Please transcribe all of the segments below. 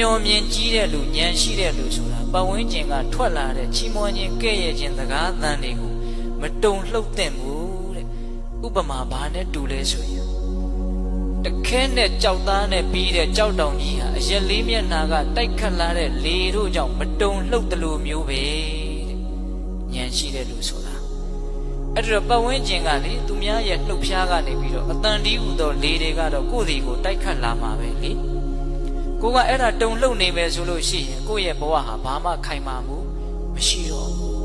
မျော်မြင်ကြီးတဲ့လူဉာဏ်ရှိတဲ့လူဆိုတာပတ်ဝန်းကျင်ကထွက်လာတဲ့ချီးမွမ်းခြင်းကဲ့ရဲ့ခြင်းစကားသံတွေကိုမတုံလှုပ်သင့်ဘူးတဲ့ဥပမာဘာနဲ့တူလဲဆိုရင်တခဲနဲ့ကြောက်သားနဲ့ပြီးတဲ့ကြောက်တောင်ကြီးဟာအရက်လေးမျက်နှာကတိုက်ခတ်လာတဲ့လေတို့ကြောင့်မတုံလှုပ်တယ်လို့မျိုးပဲတဲ့ဉာဏ်ရှိတဲ့လူဆိုတာအဲ့ဒါပတ်ဝန်းကျင်ကလေသူများရဲ့လှုပ်ရှားကနေပြီးတော့အတန်တီးဟူသောလေတွေကတော့ကိုယ့်စီကိုတိုက်ခတ်လာမှာပဲလေ ကိုကအဲ့ဒါတုံလှုပ်နေမယ်ဆိုလို့ရှိရင်ကိုယ့်ရဲ့ဘဝဟာဘာမှခိုင်မာမှုမရှိတော့ဘူး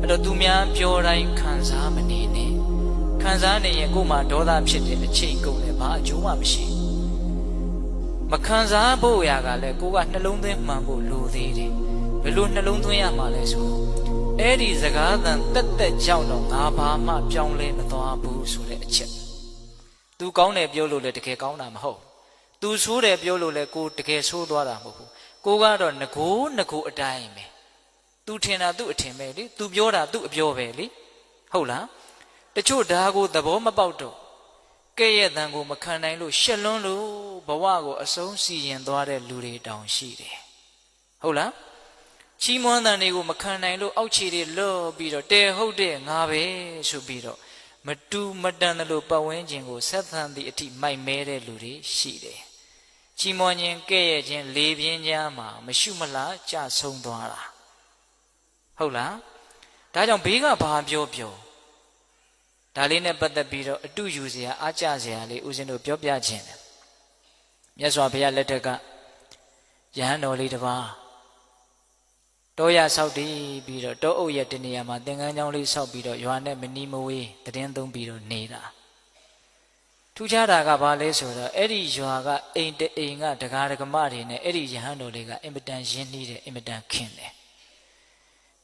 အဲ့တော့သူများပြောတိုင်းခံစားမနေနဲ့ခံစားနေရင်ကိုယ်မှာဒေါသဖြစ်တဲ့အချိန်ကုန်လည်းဘာအကျိုးမှမရှိဘူးမခံစားဖို့ရာကလည်းကိုကနှလုံးသွင်းမှန်ဖို့လိုသေးတယ်ဘယ်လိုနှလုံးသွင်းရမှာလဲဆိုတော့အဲ့ဒီစကားသံတက်တက်ကြောက်တော့ငါဘာမှပြောင်းလဲမသွားဘူးဆိုတဲ့အချက်သူကောင်းတယ်ပြောလို့လည်းတကယ်ကောင်းတာမဟုတ် သူဆိုးတယ်ပြောလို့လည်းကိုတကယ်ဆိုးသွားတာမဟုတ်ဘူးကိုကတော့ငကိုးငကိုးအတိုင်းပဲသူထင်တာသူအထင်ပဲလေသူပြောတာသူအပြောပဲလေဟုတ်လားတချို့ဓာကိုသဘောမပေါက်တော့ကဲ့ရဲ့တန်ကိုမခံနိုင်လို့ရှက်လွန်းလို့ဘဝကိုအဆုံးစီရင်သွားတဲ့လူတွေတောင်ရှိတယ်ဟုတ်လားချီးမွမ်းတန်တွေကိုမခံနိုင်လို့အောက်ခြေတွေလော့ပြီးတော့တဲဟုတ်တဲ့ငါပဲဆိုပြီးတော့ မတူမတန်တယ်လို့ပတ်ဝန်းကျင်ကိုဆက်သန်သည့်အထိမိုက်မဲတဲ့လူတွေရှိတယ်ချီးမွမ်းခြင်းကဲ့ရဲ့ခြင်းလေးပြင်းကြားမှာမရှုမလားကြဆုံးသွားတာဟုတ်လားဒါကြောင့်ဘေးကဘာပြောပြောဒါလေးနဲ့ပတ်သက်ပြီးတော့အတူယူစရာအားကြစရာလေးဦးဇင်းတို့ပြောပြခြင်းတယ်မြတ်စွာဘုရားလက်ထက်ကယဟန်တော်လေးတစ်ပါး တောရဆောက်တည်ပြီးတော့တောအုပ်ရဲ့တနေရာမှာသင်္ကန်းကျောင်းလေးဆောက်ပြီးတော့ရွာနဲ့မနီးမဝေးတည်င်းသုံးပြီးတော့နေတာထူးခြားတာကဘာလဲဆိုတော့အဲ့ဒီရွာကအိမ်တအိမ်ကဒကာဒကမတွေနဲ့အဲ့ဒီယဟန်တော်လေးကအင်မတန်ရင်းနှီးတယ်အင်မတန်ခင်တယ်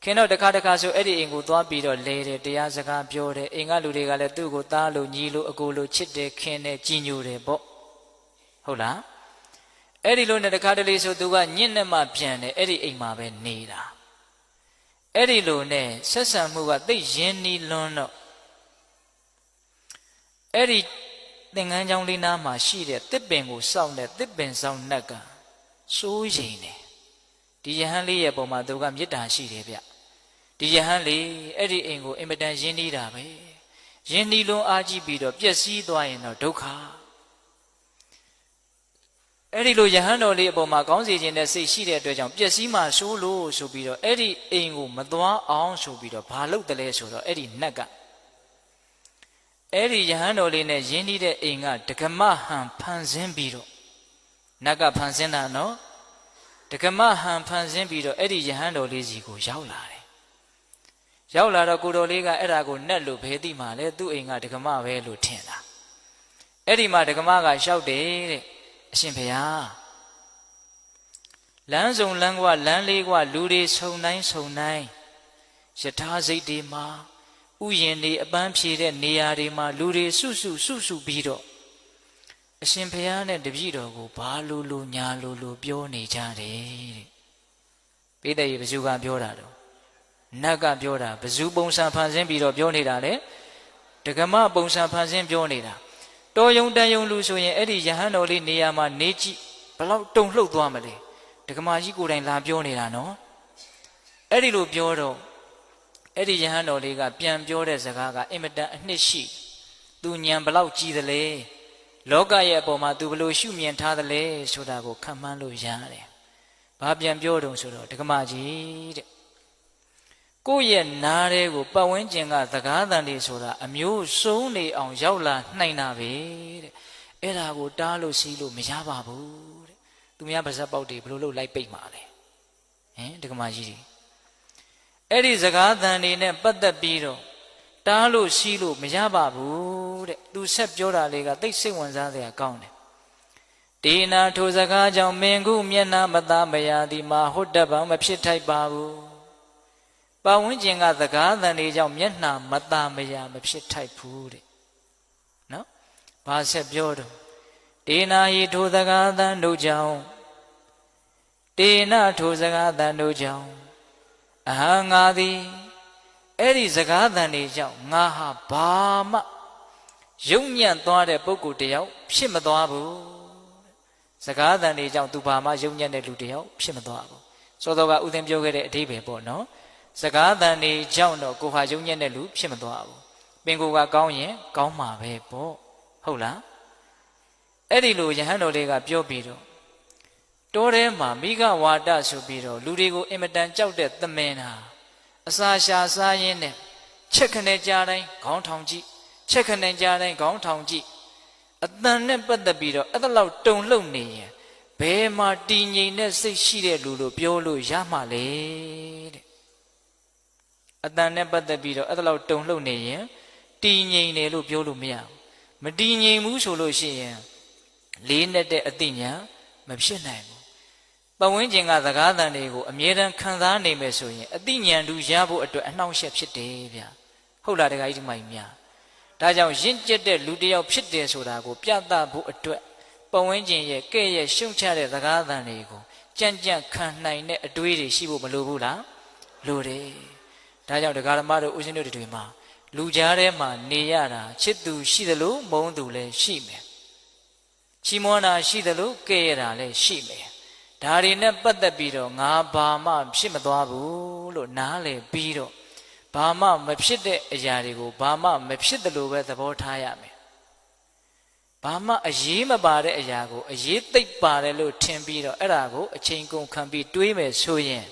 ခင်တော့တခါတခါဆိုအဲ့ဒီအိမ်ကိုသွားပြီးတော့လဲတယ်တရားစကားပြောတယ်အိမ်ကလူတွေကလည်းသူ့ကိုသားလို့ညီလို့အကိုလို့ချစ်တယ်ခင်တယ်ကြည်ညိုတယ်ပေါ့ဟုတ်လား အဲ့ဒီလိုနဲ့တခါတလေဆိုသူကညင့်နဲ့မှပြန်တယ်အဲ့ဒီအိမ်မှာပဲနေတာအဲ့ဒီလိုနဲ့ဆက်ဆံမှုကသိရင်းနီးလွန်းတော့အဲ့ဒီသင်္ကန်းကျောင်းလေးနားမှာရှိတဲ့တစ်ပင်ကိုစောင့်တဲ့တစ်ပင်ဆောင်နှက်ကစိုးရိမ်တယ်ဒီယဟန်လေးရဲ့ပုံမှာသူကမေတ္တာရှိတယ်ဗျဒီယဟန်လေးအဲ့ဒီအိမ်ကိုအင်မတန်ရင်းနှီးတာပဲရင်းနှီးလွန်းအားကြီးပြီးတော့ပျက်စီးသွားရင်တော့ဒုက္ခ အဲ့ဒီလိုယဟန်တော်လေးအပေါ်မှာကောင်းစေခြင်းနဲ့စိတ်ရှိတဲ့အတွက်ကြောင့်ပျက်စီးမှဆိုးလို့ဆိုပြီးတော့အဲ့ဒီအိမ်ကိုမသွားအောင်ဆိုပြီးတော့ဘာလုပ်တယ်လဲဆိုတော့အဲ့ဒီနက်ကအဲ့ဒီယဟန်တော်လေးနဲ့ယင်းနှီးတဲ့အိမ်ကဒကမဟန်ဖန်ဆင်းပြီးတော့နက်ကဖန်ဆင်းတာနော်ဒကမဟန်ဖန်ဆင်းပြီးတော့အဲ့ဒီယဟန်တော်လေးစီကိုရောက်လာတယ်ရောက်လာတော့ကိုတော်လေးကအဲ့ဒါကိုနက်လို့ဘယ်သိမှလဲသူ့အိမ်ကဒကမပဲလို့ထင်တာအဲ့ဒီမှာဒကမကရှောက်တယ်တဲ့ အရှင်ဘုရားလမ်းစုံလမ်းကွာလမ်းလေးကွာလူတွေဆုံတိုင်းဆုံတိုင်းယထာစိတ်တွေမှာဥယျင်တွေအပန်းဖြေတဲ့နေရာတွေမှာလူတွေစုစုစုစုပြီးတော့အရှင်ဘုရားနဲ့တပည့်တော်ကိုဘာလို့လို့ညာလို့လို့ပြောနေကြတယ်တဲ့ပိဋကရေဘဇုကပြောတာတော့နတ်ကပြောတာဘဇုပုံစံဖန်ဆင်းပြီးတော့ပြောနေတာလေဒကမပုံစံဖန်ဆင်းပြောနေတာ တော်ယုံတန်ယုံလူဆိုရင်အဲ့ဒီယဟန်တော်လေးနေရာမှာနေကြည့်ဘလောက်တုံလှုပ်သွားမလဲဒကမာကြီးကိုယ်တိုင်လာပြောနေတာနော်အဲ့ဒီလိုပြောတော့အဲ့ဒီယဟန်တော်လေးကပြန်ပြောတဲ့စကားကအင်မတန်အနှစ်ရှိသူညံဘလောက်ကြီးသလဲလောကရဲ့အပေါ်မှာသူဘလို့ရှုမြင်ထားသလဲဆိုတာကိုခံမှန်းလို့ရတယ်ဘာပြန်ပြောတုံဆိုတော့ဒကမာကြီးတဲ့ ကိုယ့်ရဲ့နားတဲကိုပတ်ဝန်းကျင်ကသကားတန်တွေဆိုတာအမျိုးစုံနေအောင်ရောက်လာနိုင်တာပဲတဲ့အဲ့ဒါကိုတားလို့စီးလို့မရပါဘူးတဲ့သူများပါဇက်ပေါက်တွေဘလို့လို့လိုက်ပိတ်မှာလဲဟင်ဒကမာကြီးတွေအဲ့ဒီစကားတန်တွေနဲ့ပတ်သက်ပြီးတော့တားလို့စီးလို့မရပါဘူးတဲ့သူဆက်ပြောတာလေးကသိစိတ်ဝင်စားစရာကောင်းတယ်ဒေနာထိုစကားကြောင့်မင်ခုမျက်နှာမသားမရသည်မှာဟုတ်တပံမဖြစ်ထိုက်ပါဘူး ပတ်ဝန်းကျင်ကသကားတန်တွေကြောင့်မျက်နှာမตาမရမဖြစ်ထိုက်ဘူးတဲ့နော်ဘာဆက်ပြောတော့ဒေနာဟိထိုသကားတန်တို့ကြောင့်ဒေနာထိုစကားတန်တို့ကြောင့်အဟံငါသည်အဲ့ဒီစကားတန်တွေကြောင့်ငါဟာဘာမှယုံညံ့သွားတဲ့ပုဂ္ဂိုလ်တယောက်ဖြစ်မသွားဘူးစစကားသံတွေကြောင့်သူဘာမှယုံညံ့တဲ့လူတယောက်ဖြစ်မသွားဘူးစောစောကဥသိမ်းပြောခဲ့တဲ့အဓိပ္ပာယ်ပေါ့နော် စကားသံတွေကြောင့်တော့ကိုဟာယုံညံ့တဲ့လူဖြစ်မသွားဘူးပင်ကိုကကောင်းရင်ကောင်းမှာပဲပေါ့ဟုတ်လားအဲ့ဒီလိုယဟန်တော်လေးကပြောပြီးတော့တောထဲမှာမိဂဝါဒဆိုပြီးတော့လူတွေကိုအင်မတန်ကြောက်တဲ့သမင်ဟာအစာရှာစားရင်းနဲ့ချက်ခနဲ့ကြားတိုင်းခေါင်းထောင်ကြည့်ချက်ခနဲ့ကြားတိုင်းခေါင်းထောင်ကြည့်အတန်နဲ့ပတ်သက်ပြီးတော့အဲ့ဒါလောက်တုံလှုပ်နေရင်ဘယ်မှာတည်ငြိမ်တဲ့စိတ်ရှိတဲ့လူလို့ပြောလို့ရမှာလဲတဲ့ အတန်နဲ့ပတ်သက်ပြီးတော့အဲ့ဒါလောက်တုံလှုပ်နေရင်တည်ငြိမ်တယ်လို့ပြောလို့မရဘူးမတည်ငြိမ်ဘူးဆိုလို့ရှိရင်လေးနဲ့တဲ့အသိဉာဏ်မဖြစ်နိုင်ဘူးပဝင်းကျင်ကသကားတန်တွေကိုအမြဲတမ်းခံစားနိုင်မယ်ဆိုရင်အသိဉာဏ်တူရဖို့အတွက်အနှောင့်အယှက်ဖြစ်တယ်ဗျဟုတ်လားတခါကြီးဒီမိုင်များဒါကြောင့်ရင့်ကျက်တဲ့လူတစ်ယောက်ဖြစ်တယ်ဆိုတာကို ပြသဖို့အတွက်ပဝင်းကျင်ရဲ့ကဲ့ရဲ့ရှုံချတဲ့သကားတန်တွေကိုကြံ့ကြံ့ခံနိုင်တဲ့အတွေးတွေရှိဖို့မလိုဘူးလားလိုတယ် ဒါကြောင့်ဒကာဓမ္မတို့ဦးဇင်းတို့တွေမှာလူကြားထဲမှာနေရတာချစ်သူရှိသလိုမုန်းသူလည်းရှိမယ်ချီးမွမ်းတာရှိသလိုကဲ့ရတာလည်းရှိမယ်ဒါတွေနဲ့ပတ်သက်ပြီးတော့ငါဘာမှဖြစ်မသွားဘူးလို့နားလည်ပြီးတော့ဘာမှမဖြစ်တဲ့အရာတွေကိုဘာမှမဖြစ်တယ်လို့ပဲသဘောထားရမယ်ဘာမှအရေးမပါတဲ့အရာကိုအရေးသိပ်ပါတယ်လို့ထင်ပြီးတော့အဲ့ဒါကိုအချိန်ကုန်ခံပြီးတွေးမယ်ဆိုရင်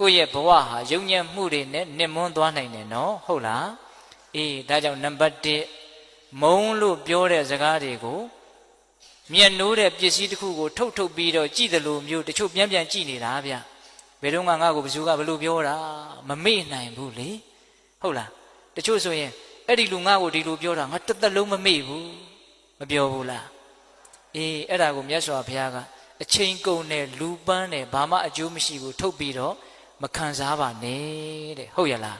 ကိုယ့်ရဲ့ဘဝဟာယုံညံ့မှုတွေနဲ့နှိမ့်မွန်းသွားနိုင်တယ်နော်ဟုတ်လားအေးဒါကြောင့်နံပါတ်1မုံလို့ပြောတဲ့စကားတွေကိုမျက်နှိုးတဲ့ပစ္စည်းတစ်ခုကိုထုတ်ထုတ်ပြီးတော့ကြည့်တယ်လို့မျိုးတချို့ပြန်ပြန်ကြည့်နေတာဗျဘယ်တော့မှငါ့ကိုဘယ်သူကဘယ်လိုပြောတာမမေ့နိုင်ဘူးလေဟုတ်လားတချို့ဆိုရင်အဲ့ဒီလူငါ့ကိုဒီလိုပြောတာငါတစ်သက်လုံးမမေ့ဘူးမပြောဘူးလားအေးအဲ့ဒါကိုမြတ်စွာဘုရားကအချိန်ကုန်တဲ့လူပန်းတဲ့ဘာမှအကျိုးမရှိဘူးထုတ်ပြီးတော့မ ခံစားပါနဲ့တဲ့ဟုတ်ရလား